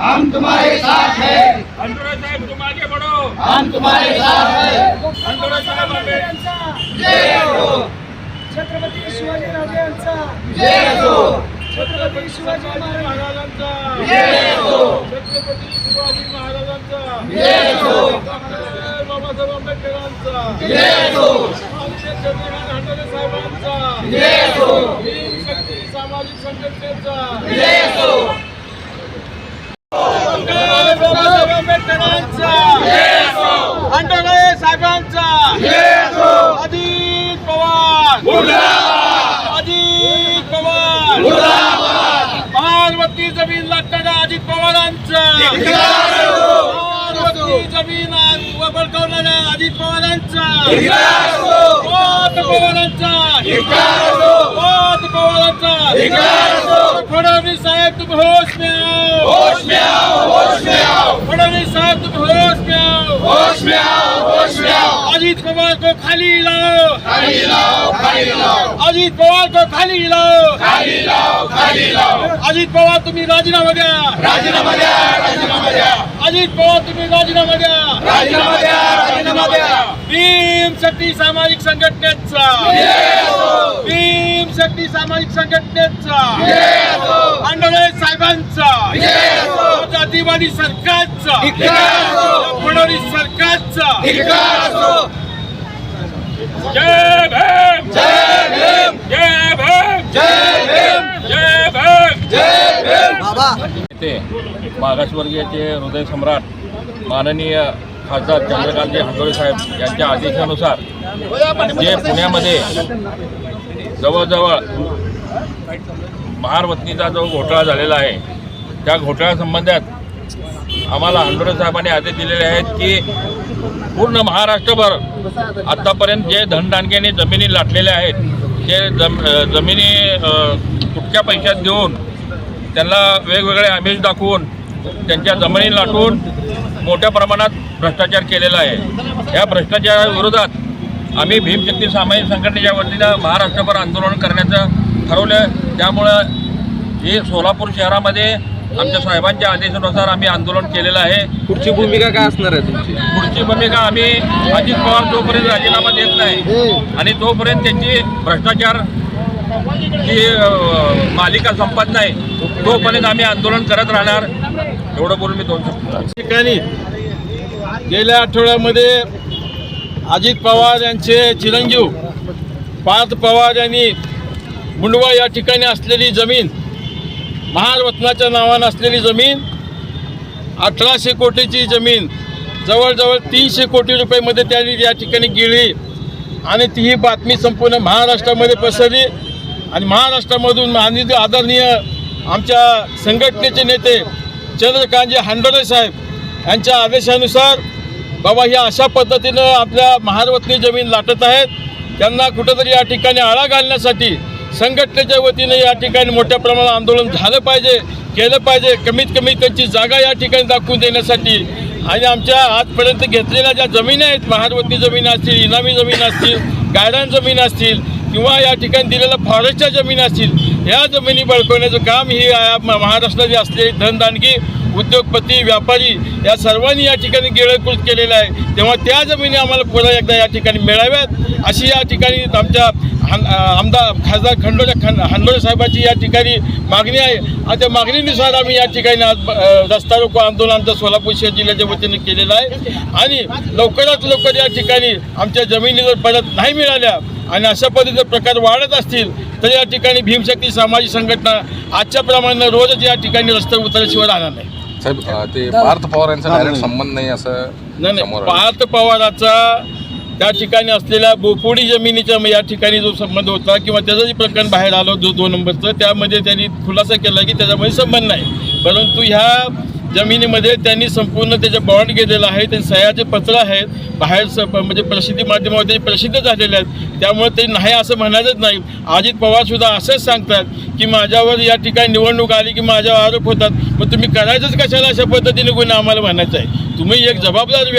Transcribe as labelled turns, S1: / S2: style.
S1: हम तुम्हारे साथ हैं।
S2: अंतुरा साहेब तुम आगे बढ़ो।
S1: हम तुम्हारे साथ हैं।
S2: अंतुरा साहेब
S1: जय हो।
S3: छत्रपती शिवाजी राजांचा।
S1: जय हो।
S3: छत्रपती शिवाजी महाराज
S2: महाराजांचा।
S1: जय हो।
S2: छत्रपती शिवाजी महाराजांचा।
S1: जय हो।
S2: डॉक्टर बाबासाहेब आंबेडकरांचा।
S1: जय हो।
S2: साहेबांचा।
S1: जय हो।
S2: शक्ती सामाजिक संघटनेचा।
S1: जय हो।
S2: बाबासाहेब आंबेडकरांचा साहेबांचा. अजित पवार. अजित पवार.
S1: मुर्दाबाद
S2: जमीन लागताना अजित पवारांचा.
S1: धिक्कार
S2: जमीन आज बळकावणाऱ्या अजित पवारांचा. पाच पवारांचा. पाच पवारांचा. फडणवीस साहेब तुम्ही होश मिळा आओ
S1: होश में आओ होश में
S2: फडणवीस साहेब तुम होश में आओ
S1: होश में आओ होश में आओ
S2: अजित पवार को खाली लाओ।
S1: खाली लाओ खाली लाओ।
S2: अजित पवार को खाली लाओ।
S1: खाली लाओ खाली लाओ।
S2: अजित पवार तुम्ही राजीनामा द्या।
S1: राजीनामा द्या राजीनामा द्या।
S2: अजित पवार तुम्ही राजीनामा द्या।
S1: राजीनामा द्या राजीनामा द्या।
S2: भीम शक्ती सामाजिक संघटनेचा। भीम शक्ती सामाजिक संघटनेचा। आंडोळे साहेबांचा। जातीवादी सरकारचा. फडणवीस सरकारचा.
S1: धिक्कार असो.
S2: जय भीम.
S1: जय भीम.
S2: जय भीम.
S1: जय भीम.
S2: जय भीम.
S1: जय भीम.
S4: ते मागासवर्गीयाचे हृदय सम्राट माननीय खासदार चंद्रकांतजी हंडोळे साहेब यांच्या आदेशानुसार जे पुण्यामध्ये जवळजवळ महारवतनीचा जो घोटाळा झालेला आहे त्या घोटाळ्यासंबंधात आम्हाला हंडोरे साहेबांनी आदेश दिलेले आहेत की पूर्ण महाराष्ट्रभर आत्तापर्यंत जे धनदानग्याने जमिनी लाटलेल्या आहेत ते जम जमिनी कुठच्या पैशात घेऊन त्यांना वेगवेगळे आमिष दाखवून त्यांच्या जमिनी लाटून मोठ्या प्रमाणात भ्रष्टाचार केलेला आहे. या भ्रष्टाचाराविरोधात आम्ही भीमशक्ती सामाजिक संघटनेच्या वतीनं महाराष्ट्रभर आंदोलन करण्याचं ठरवलं त्यामुळं हे सोलापूर शहरामध्ये आमच्या साहेबांच्या आदेशानुसार आम्ही आंदोलन केलेलं आहे.
S5: पुढची भूमिका काय असणार आहे तुमची?
S4: पुढची भूमिका आम्ही अजित पवार जोपर्यंत राजीनामा देत नाही आणि तोपर्यंत त्यांची भ्रष्टाचार जी अ, मालिका संपत नाही तोपर्यंत आम्ही आंदोलन करत राहणार. एवढं बोलून मी दोन
S2: ठिकाणी गेल्या आठवड्यामध्ये अजित पवार यांचे चिरंजीव पार्थ पवार यांनी मुंडवा या ठिकाणी असलेली जमीन महारत्नाच्या नावानं असलेली जमीन अठराशे कोटीची जमीन जवळजवळ तीनशे कोटी रुपयेमध्ये त्यांनी या ठिकाणी गेली आणि ती ही बातमी संपूर्ण महाराष्ट्रामध्ये पसरली. आणि महाराष्ट्रामधून माननीय आदरणीय आमच्या संघटनेचे नेते चंद्रकांतजी हांडोरे साहेब यांच्या आदेशानुसार बाबा ह्या अशा पद्धतीनं आपल्या महारवतनी जमीन लाटत आहेत. त्यांना कुठंतरी या ठिकाणी आळा घालण्यासाठी संघटनेच्या वतीने या ठिकाणी मोठ्या प्रमाणात आंदोलन झालं पाहिजे केलं पाहिजे. कमीत कमी त्यांची जागा या ठिकाणी दाखवून देण्यासाठी आणि आमच्या आजपर्यंत घेतलेल्या ज्या जमिनी आहेत महारवती जमीन असतील इनामी जमीन असतील गायरान जमीन असतील किंवा या ठिकाणी दिलेल्या फॉरेस्टच्या जमीन असतील या जमिनी बळकवण्याचं काम ही या महाराष्ट्रात असलेली धनदानगी उद्योगपती व्यापारी या सर्वांनी या ठिकाणी गिळकृत केलेलं आहे. तेव्हा त्या जमिनी आम्हाला पुन्हा एकदा या ठिकाणी मिळाव्यात. अशी या ठिकाणी आमच्या आमदार खासदार खंडोळे खं हांडोळे साहेबांची या ठिकाणी मागणी आहे. आणि त्या मागणीनुसार आम्ही या ठिकाणी आज रस्ता रोको आंदोलन आमचं सोलापूर शहर जिल्ह्याच्या वतीने केलेलं आहे. आणि लवकरात लवकर या ठिकाणी आमच्या जमिनी जर परत नाही मिळाल्या आणि अशा पद्धतीचे प्रकार वाढत असतील तर या ठिकाणी भीमशक्ती सामाजिक संघटना आजच्या प्रमाणे रोजच या ठिकाणी रस्त्यावर उतरल्याशिवाय राहणार नाही.
S5: साहेब ते पार्थ पवार यांचा डायरेक्ट संबंध नाही असं
S2: नाही. पार्थ पवाराचा त्या ठिकाणी असलेल्या बोपोडी जमिनीच्या या ठिकाणी जो संबंध होता किंवा त्याचं जे प्रकरण बाहेर आलं जो दोन नंबरचं त्यामध्ये त्यांनी खुलासा केला की त्याच्यामध्ये संबंध नाही. परंतु ह्या जमिनीमध्ये त्यांनी संपूर्ण त्याचे बॉन्ड गेलेलं आहे ते सह्याचे पत्र आहेत बाहेर स म्हणजे प्रसिद्धी माध्यमावर प्रसिद्ध झालेले आहेत. त्यामुळे ते नाही असं म्हणायचंच नाही. अजित पवारसुद्धा असंच सांगतात की माझ्यावर या ठिकाणी निवडणूक आली की माझ्यावर आरोप होतात. मग तुम्ही करायचंच कशाला? अशा पद्धतीने गुन्हा आम्हाला म्हणायचं आहे. तुम्ही एक जबाबदार